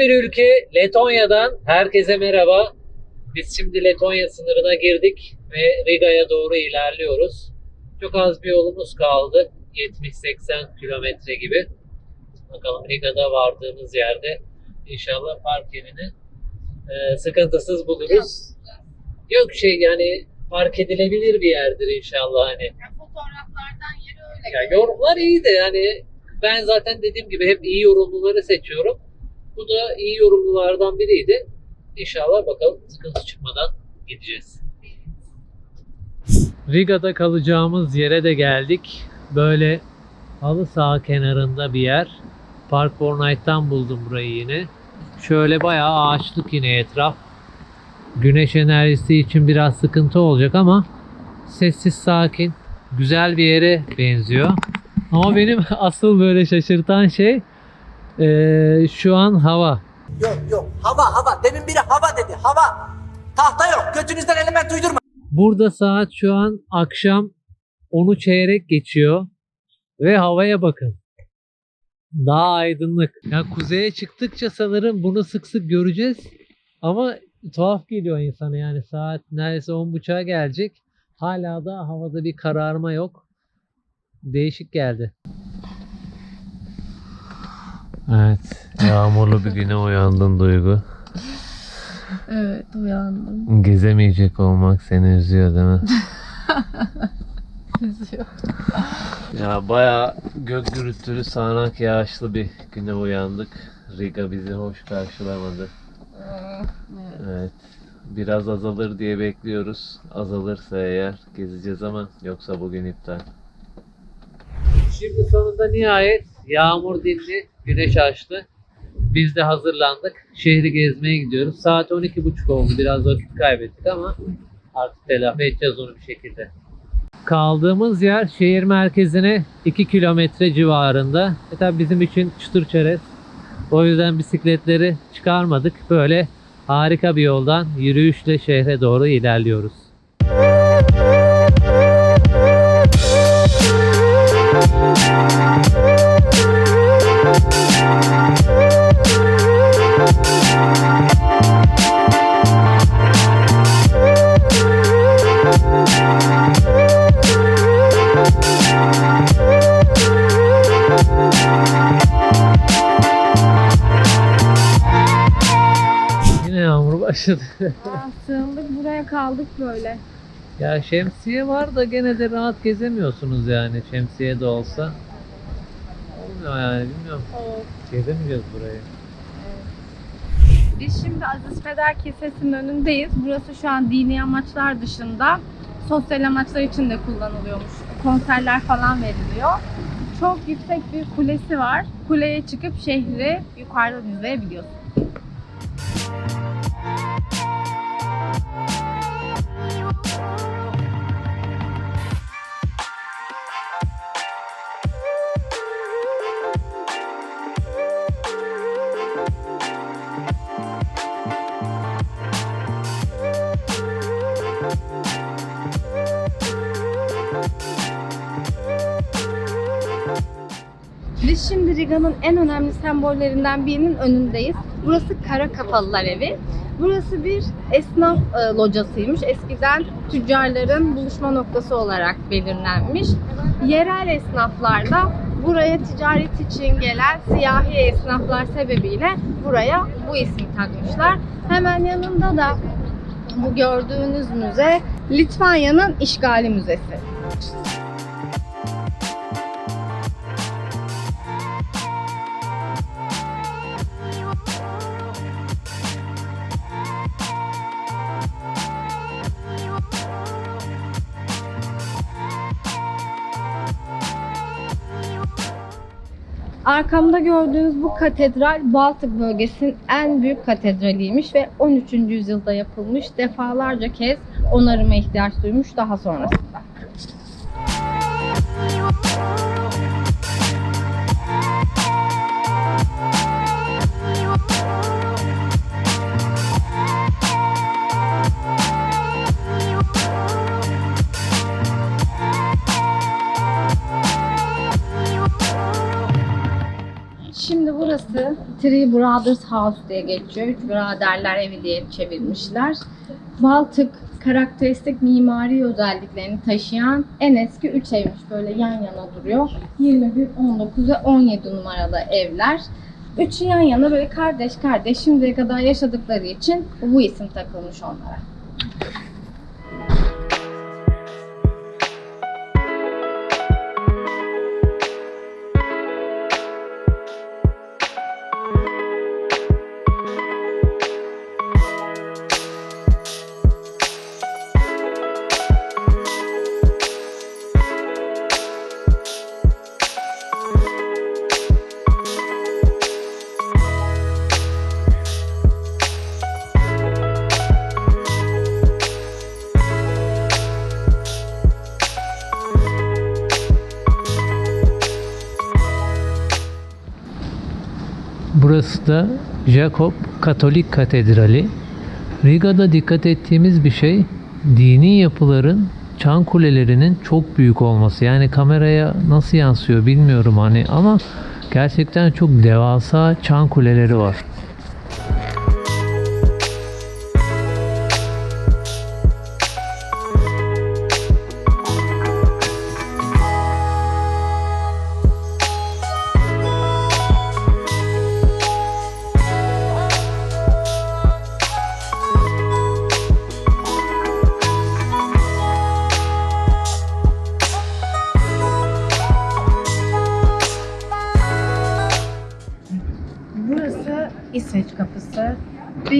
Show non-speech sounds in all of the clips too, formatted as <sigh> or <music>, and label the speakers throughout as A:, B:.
A: Bir ülke Letonya'dan herkese merhaba. Biz şimdi Letonya sınırına girdik ve Riga'ya doğru ilerliyoruz. Çok az bir yolumuz kaldı. 70-80 kilometre gibi. Bakalım Riga'da vardığımız yerde inşallah park yerini e, sıkıntısız buluruz. Yok şey yani park edilebilir bir yerdir inşallah hani.
B: Yani fotoğraflardan yeri öyle.
A: Ya yorumlar iyi de yani ben zaten dediğim gibi hep iyi yorumluları seçiyorum. Bu da iyi yorumlulardan biriydi. İnşallah bakalım sıkıntı çıkmadan gideceğiz. Riga'da kalacağımız yere de geldik. Böyle halı saha kenarında bir yer. Park Fortnite'tan buldum burayı yine. Şöyle bayağı ağaçlık yine etraf. Güneş enerjisi için biraz sıkıntı olacak ama sessiz sakin güzel bir yere benziyor. Ama benim <laughs> asıl böyle şaşırtan şey eee, şu an hava.
C: Yok yok hava hava demin biri hava dedi hava. Tahta yok götünüzden element uydurma.
A: Burada saat şu an akşam 10'u çeyrek geçiyor ve havaya bakın. Daha aydınlık. Ya kuzeye çıktıkça sanırım bunu sık sık göreceğiz. Ama tuhaf geliyor insana yani saat neredeyse 10.30'a gelecek. Hala da havada bir kararma yok. Değişik geldi. Evet. Yağmurlu bir güne uyandın Duygu.
B: Evet uyandım.
A: Gezemeyecek olmak seni üzüyor değil mi? <laughs>
B: Üzüyor.
A: Ya bayağı gök gürültülü sağanak yağışlı bir güne uyandık. Riga bizi hoş karşılamadı. Evet. Biraz azalır diye bekliyoruz. Azalırsa eğer gezeceğiz ama yoksa bugün iptal. Şimdi sonunda nihayet yağmur dindi, güneş açtı. Biz de hazırlandık. Şehri gezmeye gidiyoruz. Saat 12.30 oldu. Biraz vakit kaybettik ama artık telafi edeceğiz onu bir şekilde. Kaldığımız yer şehir merkezine 2 kilometre civarında. E tabi bizim için çıtır çerez. O yüzden bisikletleri çıkarmadık. Böyle harika bir yoldan yürüyüşle şehre doğru ilerliyoruz. Başladı. <laughs>
B: Aa, sığındık buraya kaldık böyle.
A: ya şemsiye var da gene de rahat gezemiyorsunuz yani şemsiye de olsa. Olmuyor yani bilmiyorum. Gezemeyeceğiz burayı.
B: Biz şimdi Aziz Peder Kilisesi'nin önündeyiz. Burası şu an dini amaçlar dışında sosyal amaçlar için de kullanılıyormuş. Konserler falan veriliyor. Çok yüksek bir kulesi var. Kuleye çıkıp şehri yukarıdan izleyebiliyorsun. Riga'nın en önemli sembollerinden birinin önündeyiz. Burası Kara Kapalılar Evi. Burası bir esnaf e, locasıymış. Eskiden tüccarların buluşma noktası olarak belirlenmiş. Yerel esnaflar da buraya ticaret için gelen siyahi esnaflar sebebiyle buraya bu isim takmışlar. Hemen yanında da bu gördüğünüz müze Litvanya'nın işgali müzesi. Arkamda gördüğünüz bu katedral Baltık bölgesinin en büyük katedraliymiş ve 13. yüzyılda yapılmış. Defalarca kez onarıma ihtiyaç duymuş daha sonrasında. Three Brothers House diye geçiyor. Üç biraderler evi diye çevirmişler. Baltık karakteristik mimari özelliklerini taşıyan en eski üç evmiş. Böyle yan yana duruyor. 21, 19 ve 17 numarada evler. Üçü yan yana böyle kardeş kardeş şimdiye kadar yaşadıkları için bu isim takılmış onlara.
A: Da Jakob Katolik Katedrali. Riga'da dikkat ettiğimiz bir şey dini yapıların çan kulelerinin çok büyük olması. Yani kameraya nasıl yansıyor bilmiyorum hani ama gerçekten çok devasa çan kuleleri var.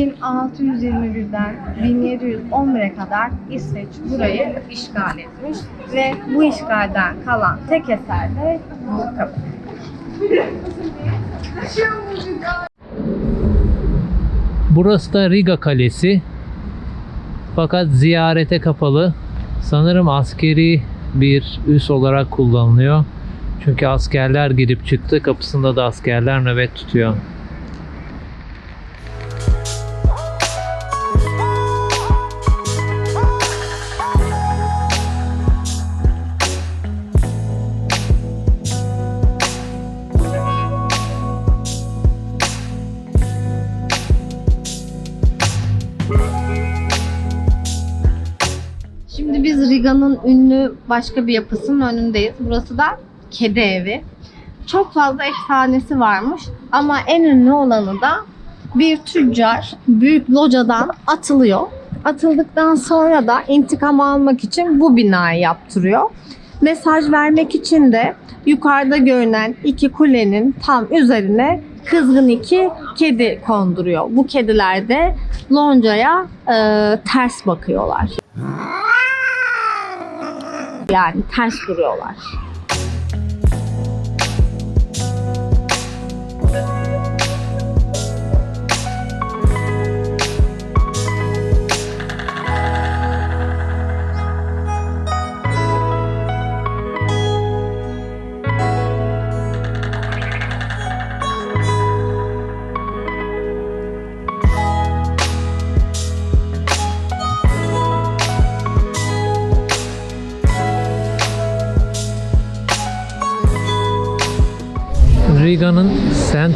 B: 1621'den 1711'e kadar İsveç burayı işgal etmiş ve bu işgalden kalan tek eser de bu kapı.
A: Burası da Riga Kalesi. Fakat ziyarete kapalı. Sanırım askeri bir üs olarak kullanılıyor. Çünkü askerler girip çıktı. Kapısında da askerler nöbet tutuyor.
B: Riga'nın ünlü başka bir yapısının önündeyiz. Burası da kedi evi. Çok fazla efsanesi varmış ama en ünlü olanı da bir tüccar büyük locadan atılıyor. Atıldıktan sonra da intikam almak için bu binayı yaptırıyor. Mesaj vermek için de yukarıda görünen iki kulenin tam üzerine kızgın iki kedi konduruyor. Bu kediler de loncaya e, ters bakıyorlar. Yani ters duruyorlar.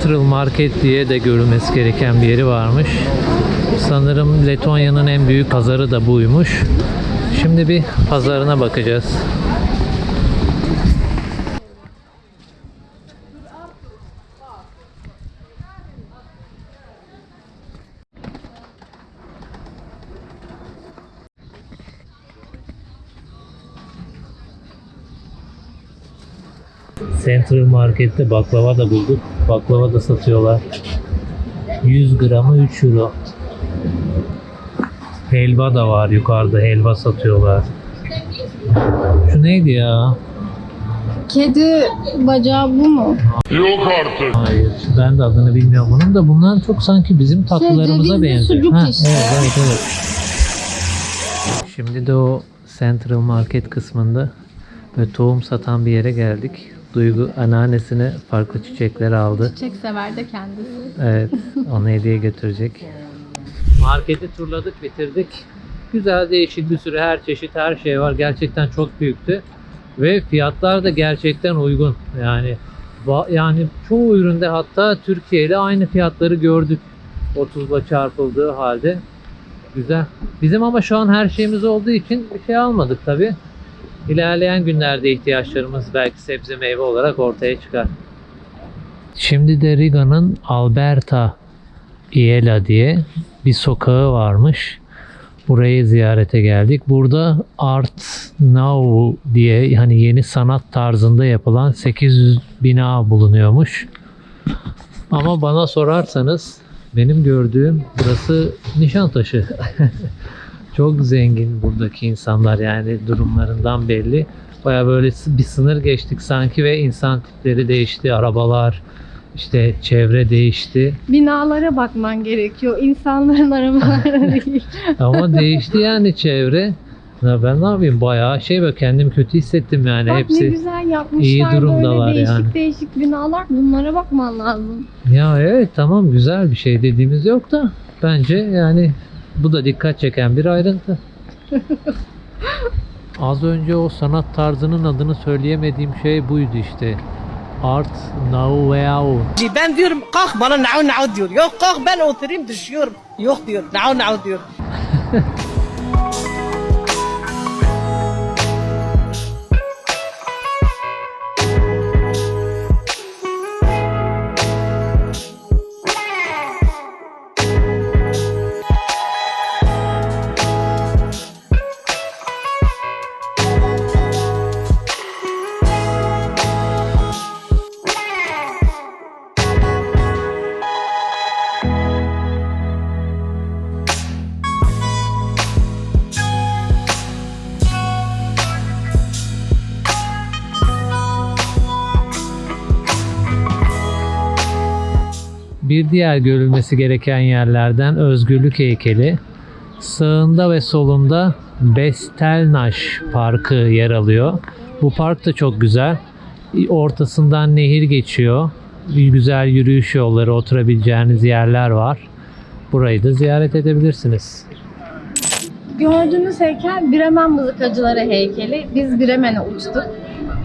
A: Central Market diye de görülmesi gereken bir yeri varmış. Sanırım Letonya'nın en büyük pazarı da buymuş. Şimdi bir pazarına bakacağız. Central Market'te baklava da bulduk. Baklava da satıyorlar. 100 gramı 3 euro. Helva da var yukarıda. Helva satıyorlar. Şu neydi ya?
B: Kedi bacağı bu mu?
D: Yok artık.
A: Hayır. Ben de adını bilmiyorum bunun da. Bunlar çok sanki bizim tatlılarımıza
B: cevizli
A: benziyor.
B: sucuk
A: Ha,
B: işte.
A: Evet, evet, evet. Şimdi de o Central Market kısmında ve tohum satan bir yere geldik. Duygu anneannesine farklı çiçekler aldı.
B: Çiçek sever de kendisi.
A: Evet, onu hediye götürecek. Marketi turladık, bitirdik. Güzel, değişik bir sürü her çeşit her şey var. Gerçekten çok büyüktü. Ve fiyatlar da gerçekten uygun. Yani Yani çoğu üründe hatta Türkiye ile aynı fiyatları gördük. 30'la çarpıldığı halde. Güzel. Bizim ama şu an her şeyimiz olduğu için bir şey almadık tabi. İlerleyen günlerde ihtiyaçlarımız belki sebze meyve olarak ortaya çıkar. Şimdi de Riga'nın Alberta Iela diye bir sokağı varmış. Burayı ziyarete geldik. Burada Art Now diye hani yeni sanat tarzında yapılan 800 bina bulunuyormuş. Ama bana sorarsanız benim gördüğüm burası Nişantaşı. <laughs> Çok zengin buradaki insanlar yani durumlarından belli. Baya böyle bir sınır geçtik sanki ve insan tipleri değişti, arabalar, işte çevre değişti.
B: Binalara bakman gerekiyor. İnsanların arabalara <laughs> değil.
A: Ama değişti yani çevre. Ya ben ne yapayım bayağı şey böyle kendim kötü hissettim yani
B: Bak ne
A: hepsi.
B: güzel yapmışlar
A: iyi durumdalar
B: böyle değişik
A: yani.
B: değişik binalar. Bunlara bakman lazım.
A: Ya evet tamam güzel bir şey dediğimiz yok da bence yani bu da dikkat çeken bir ayrıntı. <laughs> Az önce o sanat tarzının adını söyleyemediğim şey buydu işte. Art Nouveau.
D: Ben diyorum kalk bana nao nao diyor. Yok kalk ben oturayım düşüyorum. Yok diyor nao nao diyor. <laughs>
A: Bir diğer görülmesi gereken yerlerden Özgürlük Heykeli. Sağında ve solunda Bestelnaş Parkı yer alıyor. Bu park da çok güzel. Ortasından nehir geçiyor. Güzel yürüyüş yolları, oturabileceğiniz yerler var. Burayı da ziyaret edebilirsiniz.
B: Gördüğünüz heykel Bremen mızıkacıları heykeli. Biz Bremen'e uçtuk.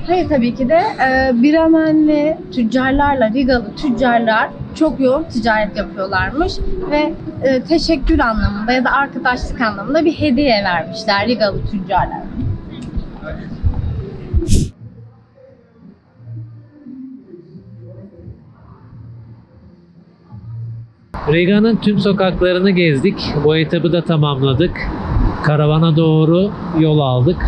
B: Hayır tabii ki de e, Bremenli tüccarlarla, Rigalı tüccarlar çok yoğun ticaret yapıyorlarmış ve e, teşekkür anlamında ya da arkadaşlık anlamında bir hediye vermişler Rigalı tüccarlar.
A: Riga'nın tüm sokaklarını gezdik. Bu etabı da tamamladık. Karavana doğru yol aldık.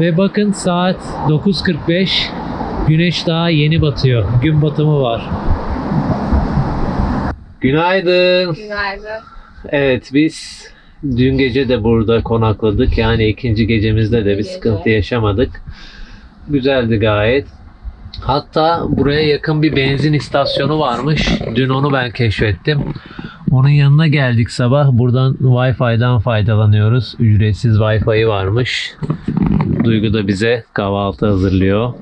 A: Ve bakın saat 9.45. Güneş daha yeni batıyor. Gün batımı var. Günaydın.
B: Günaydın.
A: Evet biz dün gece de burada konakladık. Yani ikinci gecemizde de bir
B: Gece.
A: sıkıntı yaşamadık. Güzeldi gayet. Hatta buraya yakın bir benzin istasyonu varmış. Dün onu ben keşfettim. Onun yanına geldik sabah. Buradan Wi-Fi'den faydalanıyoruz. Ücretsiz Wi-Fi varmış. Duygu da bize kahvaltı hazırlıyor.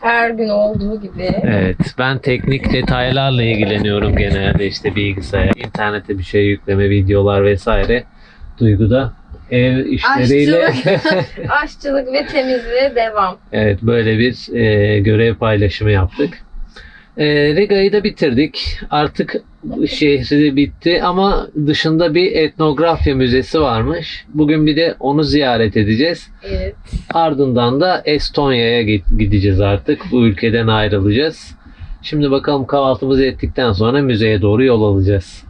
B: Her gün olduğu gibi.
A: Evet, ben teknik detaylarla ilgileniyorum genelde işte bilgisayar, internete bir şey yükleme, videolar vesaire. Duygu da ev işleriyle
B: Aşçılık <laughs> ve temizliğe devam.
A: evet böyle bir e, görev paylaşımı yaptık. E, Riga'yı da bitirdik. Artık şehri bitti ama dışında bir etnografya müzesi varmış. Bugün bir de onu ziyaret edeceğiz.
B: Evet.
A: Ardından da Estonya'ya gideceğiz artık. Bu ülkeden ayrılacağız. Şimdi bakalım kahvaltımızı ettikten sonra müzeye doğru yol alacağız.